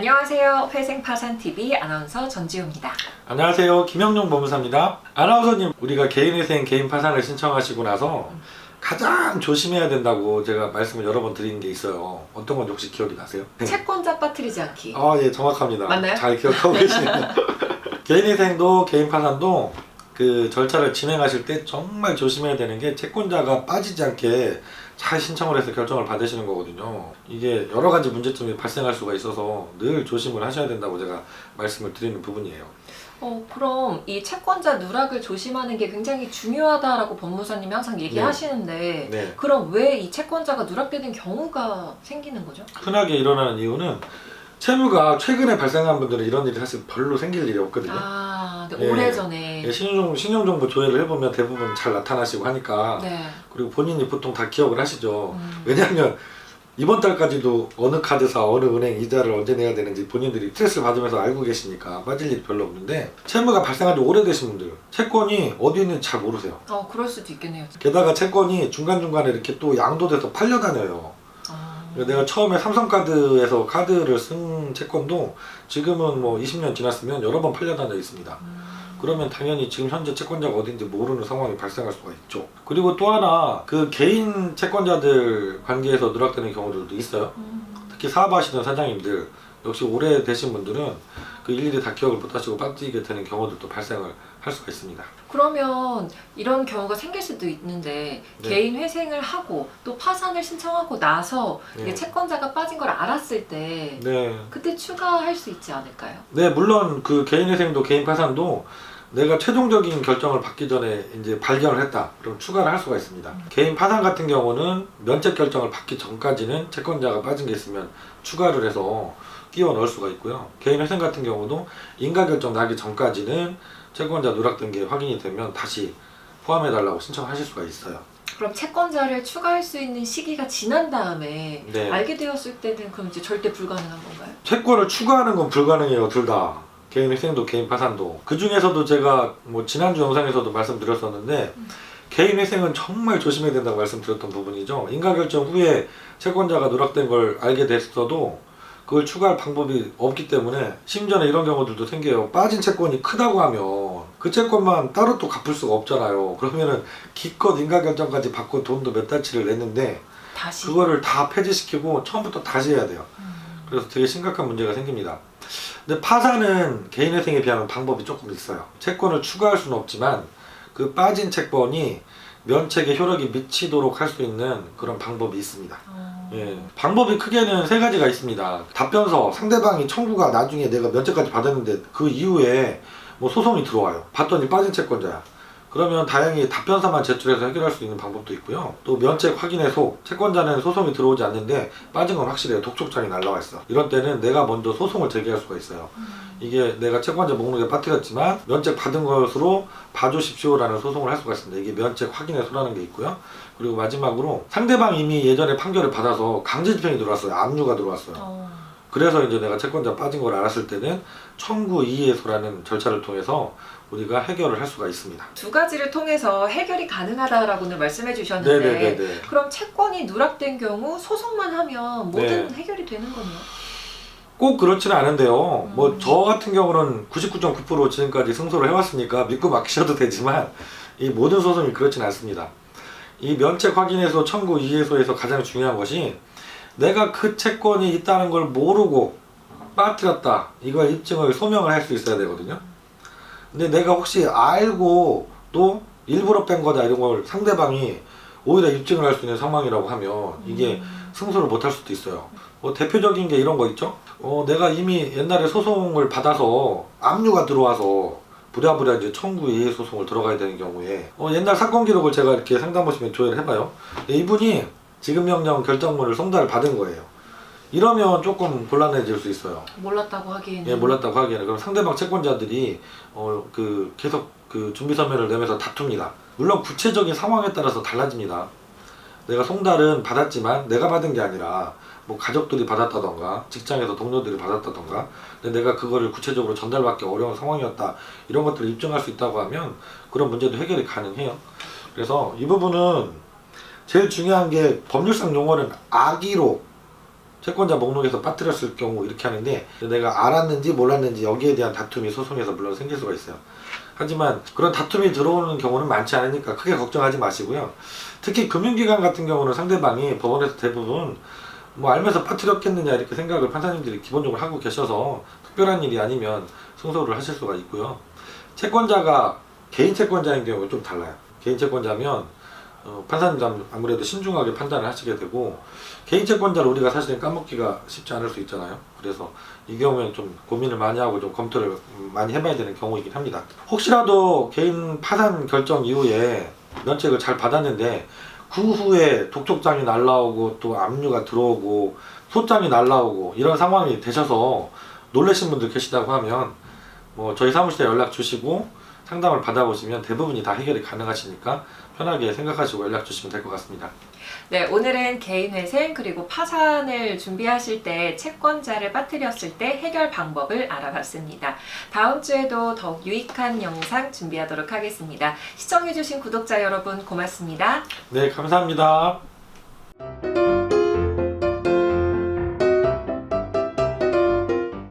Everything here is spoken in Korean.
안녕하세요. 회생파산TV 아나운서 전지우입니다. 안녕하세요. 김영용 법무사입니다. 아나운서님, 우리가 개인회생, 개인 파산을 신청하시고 나서 가장 조심해야 된다고 제가 말씀을 여러 번 드린 게 있어요. 어떤 건지 혹시 기억이 나세요? 채권자 빠뜨리지 않기. 아, 예, 정확합니다. 맞나요? 잘 기억하고 계시네요. 개인회생도 개인 파산도 그 절차를 진행하실 때 정말 조심해야 되는 게 채권자가 빠지지 않게 잘 신청을 해서 결정을 받으시는 거거든요. 이게 여러 가지 문제점이 발생할 수가 있어서 늘 조심을 하셔야 된다고 제가 말씀을 드리는 부분이에요. 어, 그럼 이 채권자 누락을 조심하는 게 굉장히 중요하다라고 법무사님이 항상 얘기하시는데 네. 그럼 왜 이 채권자가 누락되는 경우가 생기는 거죠? 흔하게 일어나는 이유는 채무가 최근에 발생한 분들은 이런 일이 사실 별로 생길 일이 없거든요. 아, 네, 네. 오래전에. 예, 신용, 신용정보 조회를 해보면 대부분 잘 나타나시고 하니까 네. 그리고 본인이 보통 다 기억을 하시죠. 음. 왜냐하면 이번 달까지도 어느 카드사 어느 은행 이자를 언제 내야 되는지 본인들이 스트레스를 받으면서 알고 계시니까 빠질 일이 별로 없는데 채무가 발생한 지 오래되신 분들 채권이 어디 있는지 잘 모르세요. 어, 그럴 수도 있겠네요. 게다가 채권이 중간중간에 이렇게 또 양도돼서 팔려다녀요. 아, 내가 처음에 삼성카드에서 카드를 쓴 채권도 지금은 뭐 20년 지났으면 여러 번 팔려다녀 있습니다. 음. 그러면 당연히 지금 현재 채권자가 어딘지 모르는 상황이 발생할 수가 있죠. 그리고 또 하나 그 개인 채권자들 관계에서 누락되는 경우들도 있어요. 음. 특히 사업하시는 사장님들 역시 오래 되신 분들은 그 일일이 다 기억을 못하시고 빠지게 되는 경우들도 발생을 할 수가 있습니다. 그러면 이런 경우가 생길 수도 있는데 네. 개인 회생을 하고 또 파산을 신청하고 나서 이게 네. 채권자가 빠진 걸 알았을 때 네, 그때 추가할 수 있지 않을까요? 네 물론 그 개인 회생도 개인 파산도 내가 최종적인 결정을 받기 전에 이제 발견을 했다. 그럼 추가를 할 수가 있습니다. 개인 파산 같은 경우는 면책 결정을 받기 전까지는 채권자가 빠진 게 있으면 추가를 해서 끼워 넣을 수가 있고요. 개인 회생 같은 경우도 인가 결정 나기 전까지는 채권자 누락된 게 확인이 되면 다시 포함해 달라고 신청하실 수가 있어요. 그럼 채권자를 추가할 수 있는 시기가 지난 다음에 네. 알게 되었을 때는 그럼 이제 절대 불가능한 건가요? 채권을 추가하는 건 불가능해요, 둘 다. 개인 회생도 개인 파산도. 그 중에서도 제가 뭐 지난주 영상에서도 말씀드렸었는데 개인 회생은 정말 조심해야 된다고 말씀드렸던 부분이죠. 인가 결정 후에 채권자가 누락된 걸 알게 됐어도 그걸 추가할 방법이 없기 때문에 심지어는 이런 경우들도 생겨요. 빠진 채권이 크다고 하면 그 채권만 따로 또 갚을 수가 없잖아요. 그러면은 기껏 인가 결정까지 받고 돈도 몇 달치를 냈는데 다시. 그거를 다 폐지시키고 처음부터 다시 해야 돼요. 음. 그래서 되게 심각한 문제가 생깁니다. 근데 파산은 개인회생에 비하면 방법이 조금 있어요. 채권을 추가할 수는 없지만 그 빠진 채권이 면책에 효력이 미치도록 할 수 있는 그런 방법이 있습니다. 어. 예. 방법이 크게는 세 가지가 있습니다. 답변서 상대방이 청구가 나중에 내가 면책까지 받았는데 그 이후에 뭐 소송이 들어와요. 봤더니 빠진 채권자야. 그러면 다행히 답변서만 제출해서 해결할 수 있는 방법도 있고요. 또 면책 확인해서 채권자는 소송이 들어오지 않는데 빠진 건 확실해요. 독촉장이 날라와 있어. 이런 때는 내가 먼저 소송을 제기할 수가 있어요. 이게 내가 채권자 목록에 빠뜨렸지만 면책 받은 것으로 봐주십시오라는 소송을 할 수가 있습니다. 이게 면책 확인해서라는 게 있고요. 그리고 마지막으로 상대방이 이미 예전에 판결을 받아서 강제 집행이 들어왔어요. 압류가 들어왔어요. 어. 그래서 이제 내가 채권자 빠진 걸 알았을 때는 청구 이의소라는 절차를 통해서 우리가 해결을 할 수가 있습니다. 두 가지를 통해서 해결이 가능하다라고는 말씀해 주셨는데 네네네네. 그럼 채권이 누락된 경우 소송만 하면 모든 네. 해결이 되는 거네요. 꼭 그렇지는 않은데요. 음. 뭐저 같은 경우는 99.9% 지금까지 승소를 해왔으니까 믿고 맡기셔도 되지만 이 모든 소송이 그렇지는 않습니다. 이 면책 확인에서 청구 이의소에서 가장 중요한 것이 내가 그 채권이 있다는 걸 모르고 빠뜨렸다 이걸 입증을 소명을 할 수 있어야 되거든요. 근데 내가 혹시 알고 또 일부러 뺀 거다 이런 걸 상대방이 오히려 입증을 할 수 있는 상황이라고 하면 이게 음. 승소를 못 할 수도 있어요. 뭐 대표적인 게 이런 거 있죠. 어, 내가 이미 옛날에 소송을 받아서 압류가 들어와서 부랴부랴 이제 청구 이의 소송을 들어가야 되는 경우에 어, 옛날 사건 기록을 제가 이렇게 상담하시면 조회를 해봐요. 근데 이분이 지급 명령 결정문을 송달을 받은 거예요. 이러면 조금 곤란해질 수 있어요. 몰랐다고 하기에는 예, 몰랐다고 하기에는 그럼 상대방 채권자들이 어 그 계속 그 준비 서면을 내면서 다툽니다. 물론 구체적인 상황에 따라서 달라집니다. 내가 송달은 받았지만 내가 받은 게 아니라 뭐 가족들이 받았다던가 직장에서 동료들이 받았다던가 근데 내가 그거를 구체적으로 전달받기 어려운 상황이었다 이런 것들을 입증할 수 있다고 하면 그런 문제도 해결이 가능해요. 그래서 이 부분은 제일 중요한 게 법률상 용어는 악의로 채권자 목록에서 빠뜨렸을 경우 이렇게 하는데 내가 알았는지 몰랐는지 여기에 대한 다툼이 소송에서 물론 생길 수가 있어요. 하지만 그런 다툼이 들어오는 경우는 많지 않으니까 크게 걱정하지 마시고요. 특히 금융기관 같은 경우는 상대방이 법원에서 대부분 뭐 알면서 빠뜨렸겠느냐 이렇게 생각을 판사님들이 기본적으로 하고 계셔서 특별한 일이 아니면 승소를 하실 수가 있고요. 채권자가 개인 채권자인 경우가 좀 달라요. 개인 채권자면 어, 판사님도 아무래도 신중하게 판단을 하시게 되고 개인 채권자를 우리가 사실은 까먹기가 쉽지 않을 수 있잖아요. 그래서 이 경우에는 좀 고민을 많이 하고 좀 검토를 음, 많이 해봐야 되는 경우이긴 합니다. 혹시라도 개인 파산 결정 이후에 면책을 잘 받았는데 그 후에 독촉장이 날라오고 또 압류가 들어오고 소장이 날라오고 이런 상황이 되셔서 놀라신 분들 계시다고 하면 뭐 저희 사무실에 연락 주시고 상담을 받아보시면 대부분이 다 해결이 가능하시니까 편하게 생각하시고 연락 주시면 될 것 같습니다. 네, 오늘은 개인 회생 그리고 파산을 준비하실 때 채권자를 빠뜨렸을 때 해결 방법을 알아봤습니다. 다음 주에도 더욱 유익한 영상 준비하도록 하겠습니다. 시청해주신 구독자 여러분 고맙습니다. 네, 감사합니다.